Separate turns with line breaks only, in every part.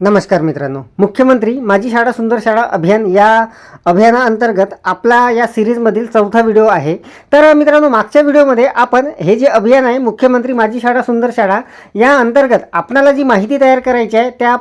नमस्कार मित्रांनो. मुख्यमंत्री माझी शाळा सुंदर शाळा अभियान या अभियानाअंतर्गत आपला या सिरीजमधील चौथा व्हिडिओ आहे. तर मित्रांनो मागच्या व्हिडिओमध्ये आपण हे जे अभियान आहे मुख्यमंत्री माझी शाळा सुंदर शाळा या अंतर्गत आपणाला जी माहिती तयार करायची आहे त्या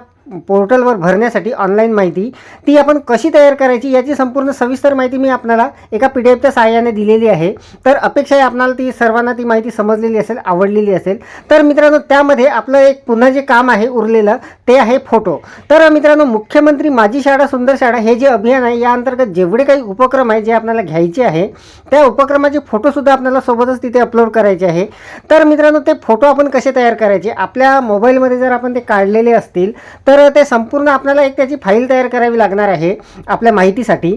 पोर्टलवर भरण्यासाठी ऑनलाईन माहिती ती आपण कशी तयार करायची याची संपूर्ण सविस्तर माहिती मी आपल्याला एका पी डी एफच्या सहाय्याने दिलेली आहे. तर अपेक्षा आहे आपणाला ती सर्वांना ती माहिती समजलेली असेल आवडलेली असेल. तर मित्रांनो त्यामध्ये आपलं एक पुन्हा जे काम आहे उरलेलं ते आहे फोटो. तर मित्रांनो मुख्यमंत्री माझी शाळा सुंदर शाळा हे जे अभियान आहे या अंतर्गत जेवढे काही उपक्रम आहे जे आपल्याला घ्यायचे आहे त्या उपक्रमाचे फोटोसुद्धा आपल्याला सोबतच तिथे अपलोड करायचे आहे. तर मित्रांनो ते फोटो आपण कसे तयार करायचे? आपल्या मोबाईलमध्ये जर आपण ते काढलेले असतील तर तर ते संपूर्ण आपल्याला एक त्याची फाईल तयार करावी लागणार आहे आपल्या माहितीसाठी.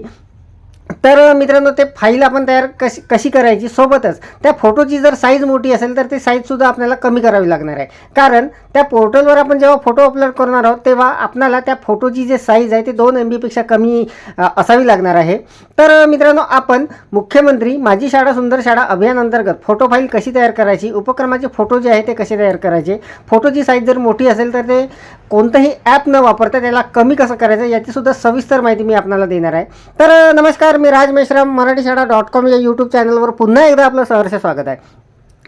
तर मित्रांनो ते फाईल आपण तयार कशी कशी करायची? सोबतच त्या फोटोची जर साईज मोठी असेल तर ती साईजसुद्धा आपल्याला कमी करावी लागणार आहे. कारण त्या पोर्टलवर आपण जेव्हा फोटो अपलोड करणार आहोत तेव्हा आपणाला त्या फोटोची जे साईज आहे ते दोन एम बीपेक्षा कमी असावी लागणार आहे. तर मित्रांनो आपण मुख्यमंत्री माझी शाळा सुंदर शाळा अभियान अंतर्गत फोटो फाईल कशी तयार करायची? उपक्रमाचे फोटो जे आहे ते कसे तयार करायचे? फोटोची साईज जर मोठी असेल तर ते कोणतंही ॲप न वापरता त्याला कमी कसं करायचं याचीसुद्धा सविस्तर माहिती मी आपल्याला देणार आहे. तर नमस्कार मी राज मेश्राम मराठी शाळा डॉट कॉम या यूट्यूब चॅनलवर पुन्हा एकदा आपलं सहर्ष स्वागत आहे.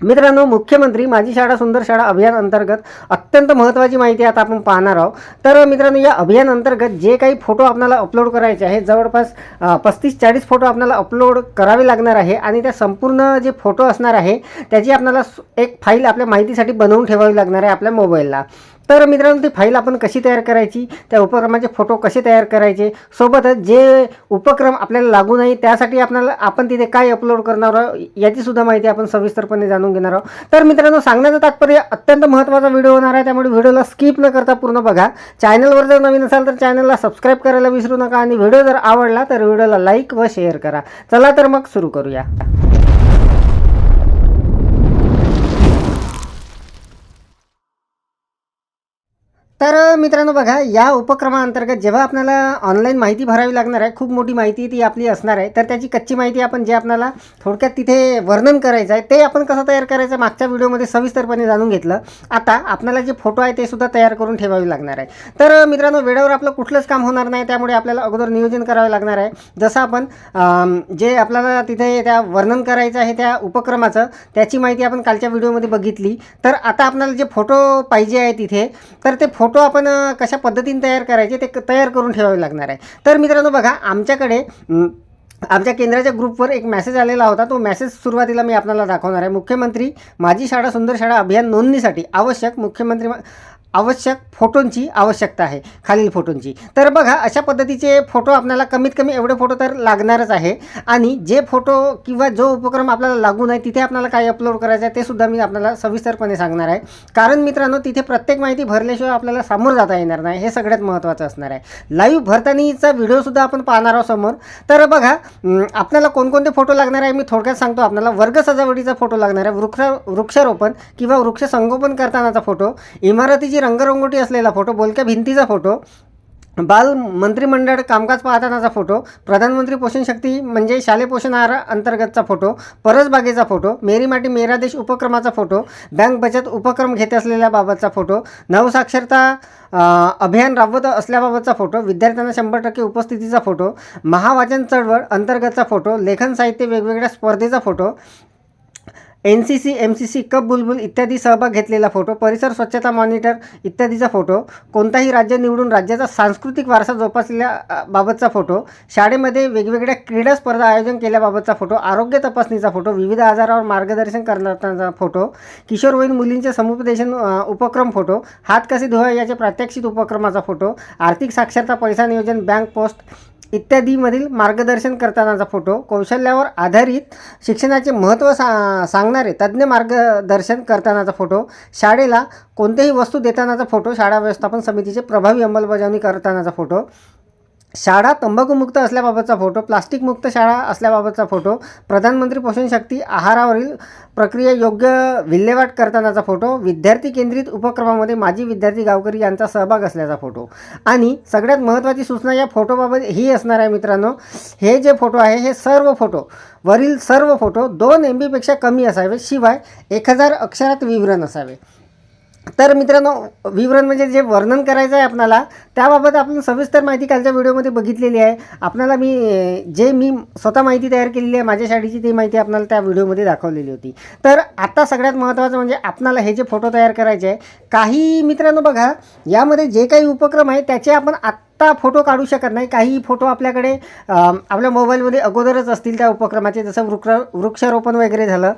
मित्रांनो मुख्यमंत्री माझी शाळा सुंदर शाळा अभियान अंतर्गत अत्यंत महत्त्वाची माहिती आता आपण पाहणार आहोत. तर मित्रांनो या अभियान अंतर्गत जे काही फोटो आपल्याला अपलोड करायचे आहे जवळपास पस्तीस चाळीस फोटो आपल्याला अपलोड करावे लागणार आहे आणि त्या संपूर्ण जे फोटो असणार आहे त्याची आपल्याला एक फाईल आपल्या माहितीसाठी बनवून ठेवावी लागणार आहे आपल्या मोबाईलला तर मित्रांनो ती फाईल आपण कशी तयार करायची त्या उपक्रमाचे फोटो कसे तयार करायचे सोबतच जे उपक्रम आपल्याला लागू नाही त्यासाठी आपल्याला आपण तिथे काय अपलोड करणार आहोत याचीसुद्धा माहिती आपण सविस्तरपणे जाणून घेणार आहोत. तर मित्रांनो सांगण्याचं तात्पर्य अत्यंत महत्त्वाचा व्हिडिओ होणार आहे त्यामुळे व्हिडिओला स्किप न करता पूर्ण बघा. चॅनलवर जर नवीन असाल तर चॅनलला सबस्क्राईब करायला विसरू नका आणि व्हिडिओ जर आवडला तर व्हिडिओला लाईक व शेअर करा. चला तर मग सुरू करूया. तर मित्रांनो बघा या उपक्रमाअंतर्गत जेव्हा आपल्याला ऑनलाईन माहिती भरावी लागणार आहे खूप मोठी माहिती ती आपली असणार आहे तर त्याची कच्ची माहिती आपण जे आपल्याला थोडक्यात तिथे वर्णन करायचं आहे ते आपण कसं तयार करायचं मागच्या व्हिडिओमध्ये सविस्तरपणे जाणून घेतलं. आता आपल्याला जे फोटो आहे ते सुद्धा तयार करून ठेवावे लागणार आहे. तर मित्रांनो वेळेवर आपलं कुठलंच काम होणार नाही त्यामुळे आपल्याला अगोदर नियोजन करावे लागणार आहे. जसं आपण जे आपल्याला तिथे त्या वर्णन करायचं आहे त्या उपक्रमाचं त्याची माहिती आपण कालच्या व्हिडिओमध्ये बघितली. तर आता आपल्याला जे फोटो पाहिजे आहे तिथे तर ते फोटो फोटो आपण कशा पद्धतीने तयार करायचे ते तयार करून ठेवावे लागणार आहे. तर मित्रांनो बघा आमच्याकडे आमच्या केंद्राच्या ग्रुपवर एक मेसेज आलेला होता. तो मेसेज सुरुवातीला मी आपल्याला दाखवणार आहे. मुख्यमंत्री माझी शाळा सुंदर शाळा अभियान नोंदणीसाठी आवश्यक मुख्यमंत्री आवश्यक फोटोंची आवश्यकता आहे खालील फोटोंची. तर बघा अशा पद्धतीचे फोटो आपल्याला कमीत कमी एवढे फोटो तर लागणारच आहे. आणि जे फोटो किंवा जो उपक्रम आपल्याला लागू नये तिथे आपल्याला काय अपलोड करायचं आहे ते सुद्धा मी आपल्याला सविस्तरपणे सांगणार आहे. कारण मित्रांनो तिथे प्रत्येक माहिती भरल्याशिवाय आपल्याला सामोरं जाता येणार नाही हे सगळ्यात महत्त्वाचं असणार आहे. लाईव्ह भरतानीचा व्हिडिओसुद्धा आपण पाहणार आहोत समोर. तर बघा आपल्याला कोणकोणते फोटो लागणार आहे मी थोडक्यात सांगतो. आपल्याला वर्ग सजावटीचा फोटो लागणार आहे वृक्ष वृक्षारोपण किंवा वृक्ष संगोपन करतानाचा फोटो इमारतीची रंगरंगोटी असलेला फोटो बोलक्या भिंतीचा फोटो बाल मंत्रिमंडळ कामकाज पाहतानाचा फोटो प्रधानमंत्री पोषण शक्ती म्हणजे शालेय पोषण आहार अंतर्गतचा फोटो परसबागेचा फोटो मेरी माटी मेरा देश उपक्रमाचा फोटो बँक बचत उपक्रम घेत असलेल्या बाबतचा फोटो नवसाक्षरता अभियान राबवत असल्याबाबतचा फोटो विद्यार्थ्यांना शंभर टक्के उपस्थितीचा फोटो महावाचन चळवळ अंतर्गतचा फोटो लेखन साहित्य वेगवेगळ्या स्पर्धेचा photo N C C M C C cup Bulbul इत्यादी सहभाग घेतलेला फोटो परिसर स्वच्छता मॉनिटर इत्यादीचा फोटो कोणताही राज्य निवडून राज्याचा सांस्कृतिक वारसा जोपासल्या बाबतचा फोटो शाळेमध्ये वेगवेगळ्या क्रीडा स्पर्धा आयोजन केल्याबाबतचा फोटो आरोग्य तपासणीचा फोटो विविध आजारावर मार्गदर्शन करण्याचा फोटो किशोरवयीन मुलींचे समुपदेशन उपक्रम फोटो हात कसे धुवा याचे प्रात्यक्षिक उपक्रमाचा फोटो आर्थिक साक्षरता पैसा नियोजन बँक पोस्ट इत्यादीमधील मार्गदर्शन करतानाचा फोटो कौशल्यावर आधारित शिक्षणाचे महत्त्व सा सांगणारे तज्ज्ञ मार्गदर्शन करतानाचा फोटो शाळेला कोणत्याही वस्तू देतानाचा फोटो शाळा व्यवस्थापन समितीचे प्रभावी अंमलबजावणी करतानाचा फोटो शाळा तंबाखूमुक्त असल्याबाबतचा फोटो प्लास्टिकमुक्त शाळा असल्याबाबतचा फोटो प्रधानमंत्री पोषण शक्ती आहारावरील प्रक्रिया योग्य विल्हेवाट करतानाचा फोटो विद्यार्थी केंद्रित उपक्रमामध्ये माजी विद्यार्थी गावकरी यांचा सहभाग असल्याचा फोटो. आणि सगळ्यात महत्त्वाची सूचना या फोटोबाबत ही असणार आहे मित्रांनो हे जे फोटो आहे हे सर्व फोटो वरील सर्व फोटो दोन एम बीपेक्षा कमी असावे शिवाय एक हजार अक्षरात विवरण असावे. तर मित्रांनो विवरण म्हणजे जे वर्णन करायचं आहे आपणाला त्याबाबत आपण सविस्तर माहिती कालच्या व्हिडिओमध्ये बघितलेली आहे. आपणाला मी जे मी स्वतः माहिती तयार केलेली आहे माझ्या शाळेची ती माहिती आपल्याला त्या व्हिडिओमध्ये दाखवलेली होती. तर आता सगळ्यात महत्त्वाचं म्हणजे आपणाला हे जे फोटो तयार करायचे आहे काही मित्रांनो बघा यामध्ये जे काही उपक्रम आहे त्याचे आपण आत्ता फोटो काढू शकत नाही. काही फोटो आपल्याकडे आपल्या मोबाईलमध्ये अगोदरच असतील त्या उपक्रमाचे जसं वृक्ष वृक्षारोपण वगैरे झालं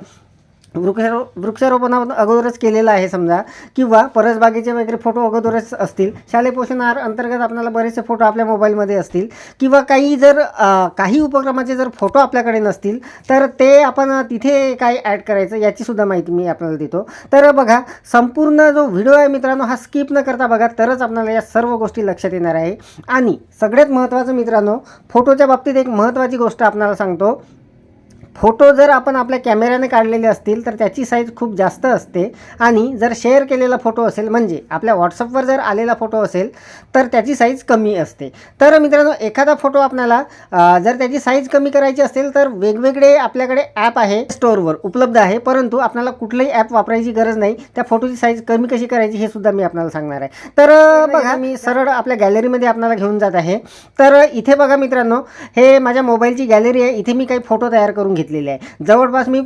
वृक्षारो वृक्षारोपण अगोदरच केलेलं आहे समजा. किंवा परसबागेचे वगैरे फोटो अगोदरच असतील. शालेय पोषण आहार अंतर्गत आपल्याला बरेचसे फोटो आपल्या मोबाईलमध्ये असतील. किंवा काही जर काही उपक्रमाचे जर फोटो आपल्याकडे नसतील तर ते आपण तिथे काय ॲड करायचं याचीसुद्धा माहिती मी आपल्याला देतो. तर बघा संपूर्ण जो व्हिडिओ आहे मित्रांनो हा स्किप न करता बघा तरच आपल्याला या सर्व गोष्टी लक्षात येणार आहे. आणि सगळ्यात महत्त्वाचं मित्रांनो फोटोच्या बाबतीत एक महत्त्वाची गोष्ट आपल्याला सांगतो. फोटो जर आपण आपल्या कॅमेऱ्याने काढलेले असतील तर त्याची साईज खूप जास्त असते. आणि जर शेअर केलेला फोटो असेल म्हणजे आपल्या व्हॉट्सअपवर जर आलेला फोटो असेल तर त्याची साईज कमी असते. तर मित्रांनो एखादा फोटो आपल्याला जर त्याची साईज कमी करायची असेल तर वेगवेगळे आपल्याकडे ॲप आहे. स्टोअरवर उपलब्ध आहे परंतु आपल्याला कुठलंही ॲप वापरायची गरज नाही. त्या फोटोची साईज कमी कशी करायची हे सुद्धा मी आपल्याला सांगणार आहे. तर बघा मी सरळ आपल्या गॅलरीमध्ये आपल्याला घेऊन जात आहे. तर इथे बघा मित्रांनो हे माझ्या मोबाईलची गॅलरी आहे. इथे मी काही फोटो तयार करून घेतलेले आहे. जवळपास मी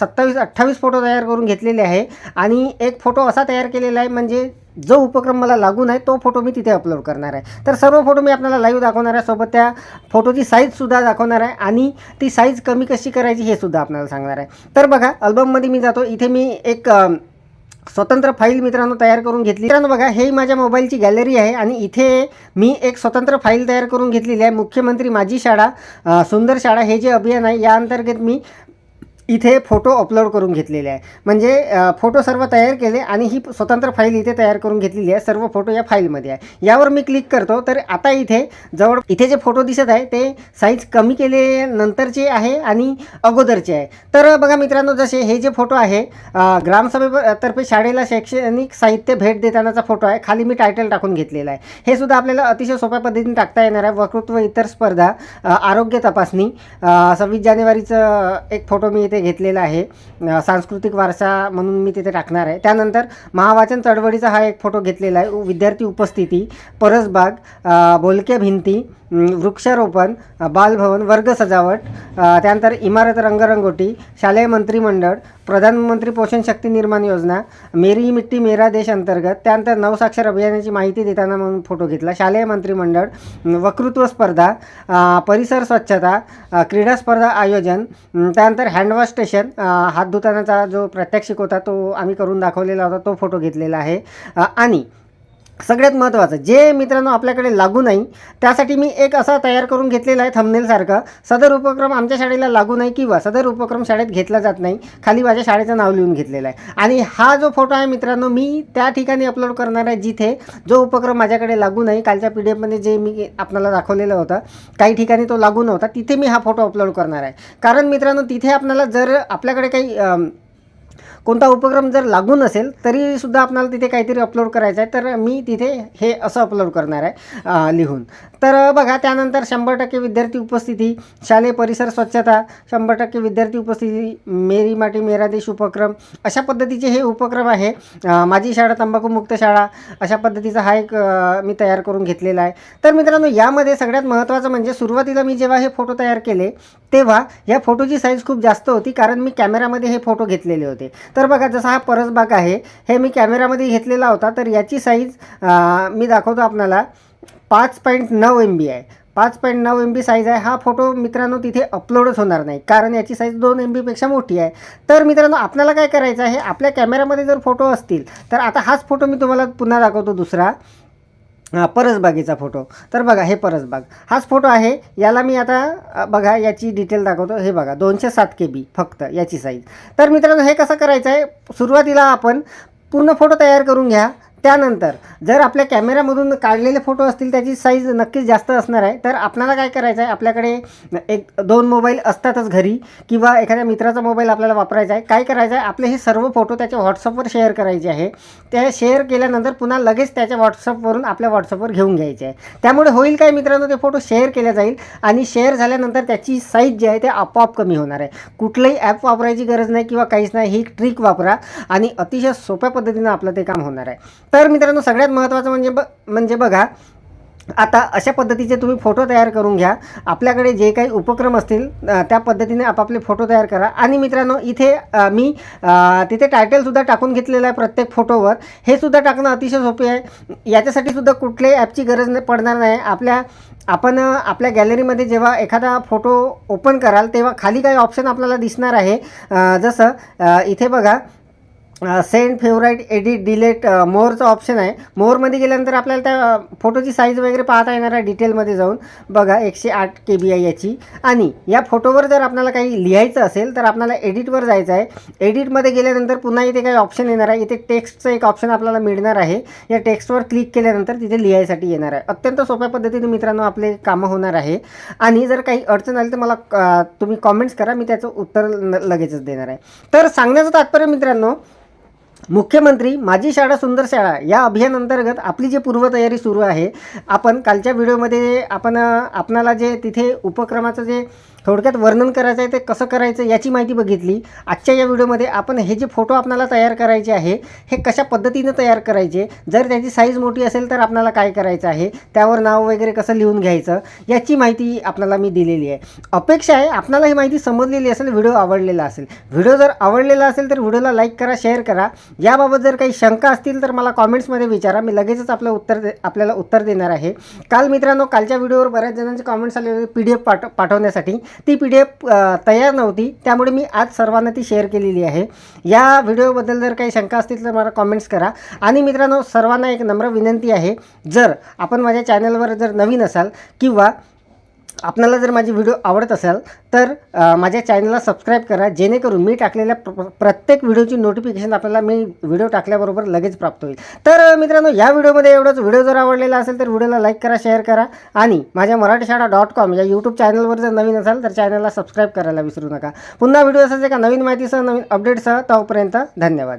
सत्तावीस अठ्ठावीस फोटो तयार करून घेतलेले आहे. आणि एक फोटो असा तयार केलेला आहे म्हणजे जो उपक्रम मला लागून आहे तो फोटो मी तिथे अपलोड करणार आहे. तर सर्व फोटो मी आपल्याला लाईव्ह दाखवणार आहे. सोबत त्या फोटोची साईजसुद्धा दाखवणार आहे. आणि ती साईज कमी कशी करायची हे सुद्धा आपल्याला सांगणार आहे. तर बघा अल्बममध्ये मी जातो. इथे मी एक स्वतंत्र फाईल मित्रांनो तयार करून घेतली. मित्रांनो बघा हे माझ्या मोबाईलची गॅलरी आहे आणि इथे मी एक स्वतंत्र फाईल तयार करून घेतलेली आहे. मुख्यमंत्री माझी शाळा सुंदर शाळा हे जे अभियान आहे या अंतर्गत मी इथे फोटो अपलोड करून घेतलेले आहे. म्हणजे फोटो सर्व तयार केले आणि ही स्वतंत्र फाईल इथे तयार करून घेतलेली आहे. सर्व फोटो या फाईलमध्ये आहे. यावर मी क्लिक करतो तर आता इथे जवळ इथे जे फोटो दिसत आहे ते साईज कमी केले नंतरचे आहे आणि अगोदरचे आहे. तर बघा मित्रांनो जसे हे जे फोटो आहे ग्रामसभेतर्फे शाळेला शैक्षणिक साहित्य भेट देतानाचा फोटो आहे. खाली मी टायटल टाकून घेतलेला आहे. हे सुद्धा आपल्याला अतिशय सोप्या पद्धतीने टाकता येणार आहे. वक्तृत्व इतर स्पर्धा आरोग्य तपासणी सव्वीस जानेवारीचं एक फोटो मी इथे घेतलेला आहे. सांस्कृतिक वारसा म्हणून मी तिथे टाकणार आहे. त्यानंतर महावाचन चळवळीचा हा एक फोटो घेतलेला आहे. विद्यार्थी उपस्थिती परसबाग बोलक्या भिंती वृक्षारोपण बालभवन वर्ग सजावट त्यानंतर इमारत रंगरंगोटी शालेय मंत्रिमंडळ प्रधानमंत्री पोषण शक्ती निर्माण योजना मेरी मिट्टी मेरा देश अंतर्गत त्यानंतर नवसाक्षर अभियानाची माहिती देताना म्हणून फोटो घेतला शालेय मंत्रिमंडळ वक्तृत्व स्पर्धा परिसर स्वच्छता क्रीडा स्पर्धा आयोजन त्यानंतर हँडवॉश स्टेशन हात धुतानाचा जो प्रात्यक्षिक होता तो आम्ही करून दाखवलेला होता तो फोटो घेतलेला आहे आणि सगळ्यात महत्त्वाचं जे मित्रांनो आपल्याकडे लागू नाही त्यासाठी मी एक असा तयार करून घेतलेला आहे थंबनेलसारखं सदर उपक्रम आमच्या शाळेला लागू नाही किंवा सदर उपक्रम शाळेत घेतला जात नाही खाली माझ्या शाळेचं नाव लिहून घेतलेलं आहे. आणि हा जो फोटो आहे मित्रांनो मी त्या ठिकाणी अपलोड करणार आहे जिथे जो उपक्रम माझ्याकडे लागू नाही कालच्या पी डी एफमध्ये जे मी आपल्याला दाखवलेलं होतं काही ठिकाणी तो लागू नव्हता तिथे मी हा फोटो अपलोड करणार आहे. कारण मित्रांनो तिथे आपल्याला जर आपल्याकडे काही कोणता उपक्रम जर लागून असेल तरीसुद्धा आपणाला तिथे काहीतरी अपलोड करायचं आहे. तर मी तिथे हे असं अपलोड करणार आहे लिहून. तर बघा त्यानंतर शंभर टक्के विद्यार्थी उपस्थिती शालेय परिसर स्वच्छता शंभर टक्के विद्यार्थी उपस्थिती मेरी माटी मेरा देश उपक्रम अशा पद्धतीचे हे उपक्रम आहे. माझी शाळा तंबाखूमुक्त शाळा अशा पद्धतीचा हा एक मी तयार करून घेतलेला आहे. तर मित्रांनो यामध्ये सगळ्यात महत्त्वाचं म्हणजे सुरुवातीला मी जेव्हा हे फोटो तयार केले तेव्हा या फोटोची साईज खूप जास्त होती कारण मी कॅमेरामध्ये हे फोटो घेतलेले होते. तर बघा जसा हा परसबाग आहे हे मी कॅमेरामध्ये घेतलेला होता तर याची साईज मी दाखवतो आपल्याला. पाच पॉईंट नऊ एम बी आहे. पाच पॉईंट नऊ एम बी साईज आहे. हा फोटो मित्रांनो तिथे अपलोडच होणार नाही कारण याची साईज दोन एम बीपेक्षा मोठी आहे. तर मित्रांनो आपल्याला काय करायचं आहे? आपल्या कॅमेरामध्ये जर फोटो असतील तर आता हाच फोटो मी तुम्हाला पुन्हा दाखवतो दुसरा. हा, परसबागेचा फोटो तर बघा हे परसबाग. हाच फोटो आहे याला मी आता बघा याची डिटेल दाखवतो. हे बघा दोनशे सात के बी फक्त याची साईज तर मित्रांनो हे कसं करायचं आहे सुरुवातीला आपण पूर्ण फोटो तयार करून घ्या. त्यानंतर जर आपल्या कॅमेऱ्यामधून काढलेले फोटो असतील त्याची साईज नक्कीच जास्त असणार आहे. तर आपल्याला काय करायचं आहे आपल्याकडे एक दोन मोबाईल असतातच घरी किंवा एखाद्या मित्राचा मोबाईल आपल्याला वापरायचा आहे. काय करायचं आहे आपले हे सर्व फोटो त्याच्या व्हॉट्सअपवर शेअर करायचे आहे. ते शेअर केल्यानंतर पुन्हा लगेच त्याच्या व्हॉट्सअपवरून आपल्या व्हॉट्सअपवर घेऊन घ्यायचे आहे. त्यामुळे होईल काय मित्रांनो? ते फोटो शेअर केले जाईल आणि शेअर झाल्यानंतर त्याची साईज जी आहे ते आपोआप कमी होणार आहे. कुठलंही ॲप वापरायची गरज नाही किंवा काहीच नाही. ही ट्रिक वापरा आणि अतिशय सोप्या पद्धतीनं आपलं ते काम होणार आहे. तर मित्रांनो सगळ्यात महत्त्वाचं म्हणजे ब म्हणजे बघा आता अशा पद्धतीचे तुम्ही फोटो तयार करून घ्या. आपल्याकडे जे काही उपक्रम असतील त्या पद्धतीने आपापले फोटो तयार करा. आणि मित्रांनो इथे मी तिथे टायटलसुद्धा टाकून घेतलेलं आहे प्रत्येक फोटोवर हे सुद्धा टाकणं अतिशय सोपे आहे. याच्यासाठी सुद्धा कुठल्याही ॲपची गरज नाही पडणार नाही. आपल्या आपण आपल्या गॅलरीमध्ये जेव्हा एखादा फोटो ओपन कराल तेव्हा खाली काही ऑप्शन आपल्याला दिसणार आहे. जसं इथे बघा सेंड फेवराईट एडिट डिलेट मोरचं ऑप्शन आहे. मोरमध्ये गेल्यानंतर आपल्याला त्या फोटोची साईज वगैरे पाहता येणार आहे डिटेलमध्ये जाऊन. बघा एकशे आठ के बी आहे याची. आणि या फोटोवर जर आपल्याला काही लिहायचं असेल तर आपल्याला एडिटवर जायचं आहे. एडिटमध्ये गेल्यानंतर पुन्हा इथे काही ऑप्शन येणार आहे. इथे टेक्स्टचं एक ऑप्शन आपल्याला मिळणार आहे. या टेक्स्टवर क्लिक केल्यानंतर तिथे लिहायसाठी येणार आहे. अत्यंत सोप्या पद्धतीने मित्रांनो आपले कामं होणार आहे. आणि जर काही अडचण आली तर मला तुम्ही कॉमेंट्स करा. मी त्याचं उत्तर लगेचच देणार आहे. तर सांगण्याचं तात्पर्य मित्रांनो मुख्यमंत्री माझी शाळा सुंदर शाळा या अभियानांतर्गत आपली जी पूर्वतयारी सुरू आहे आपण कालच्या व्हिडिओमध्ये आपण आपणाला जे तिथे उपक्रमाचं जे थोडक्यात वर्णन करायचं आहे ते कसं करायचं याची माहिती बघितली. आजच्या या व्हिडिओमध्ये आपण हे जे फोटो आपल्याला तयार करायचे आहे हे कशा पद्धतीनं तयार करायचे जर त्याची साईज मोठी असेल तर आपल्याला काय करायचं आहे त्यावर नाव वगैरे कसं लिहून घ्यायचं याची माहिती आपल्याला मी दिलेली आहे. अपेक्षा आहे आपल्याला ही माहिती समजलेली असेल व्हिडिओ आवडलेला असेल. व्हिडिओ जर आवडलेला असेल तर व्हिडिओला लाईक करा शेअर करा. याबाबत जर काही शंका असतील तर मला कॉमेंट्समध्ये विचारा मी लगेचच आपलं उत्तर दे आपल्याला उत्तर देणार आहे. काल मित्रांनो कालच्या व्हिडिओवर बऱ्याच जणांचे कॉमेंट्स आले होते पी डी एफ पाठ पाठवण्यासाठी. ती पी डी एफ तयार नव्हती. त्यामुळे मी आज सर्वांना ती शेअर केलेली आहे. या व्हिडिओबद्दल जर काही शंका असतील तर मला कॉमेंट्स करा. आणि मित्रांनो सर्वांना एक नम्र विनंती आहे. जर आपण माझ्या चॅनलवर जर नवीन असाल किंवा आपल्याला जर माझी व्हिडिओ आवडत असेल तर माझ्या चॅनलला सबस्क्राईब करा जेणेकरून मी टाकलेल्या प्र प्रत्येक व्हिडिओची नोटिफिकेशन आपल्याला मी व्हिडिओ टाकल्याबरोबर लगेच प्राप्त होईल. तर मित्रांनो या व्हिडिओमध्ये एवढंच. व्हिडिओ जर आवडलेला असेल तर व्हिडिओला लाईक करा शेअर करा आणि माझ्या मराठी शाळा डॉट कॉम या यूट्यूब चॅनलवर जर नवीन असाल तर चॅनलला सबस्क्राईब करायला विसरू नका. पुन्हा व्हिडिओ असायचे का नवीन माहितीसह नवीन अपडेटसह तोपर्यंत धन्यवाद.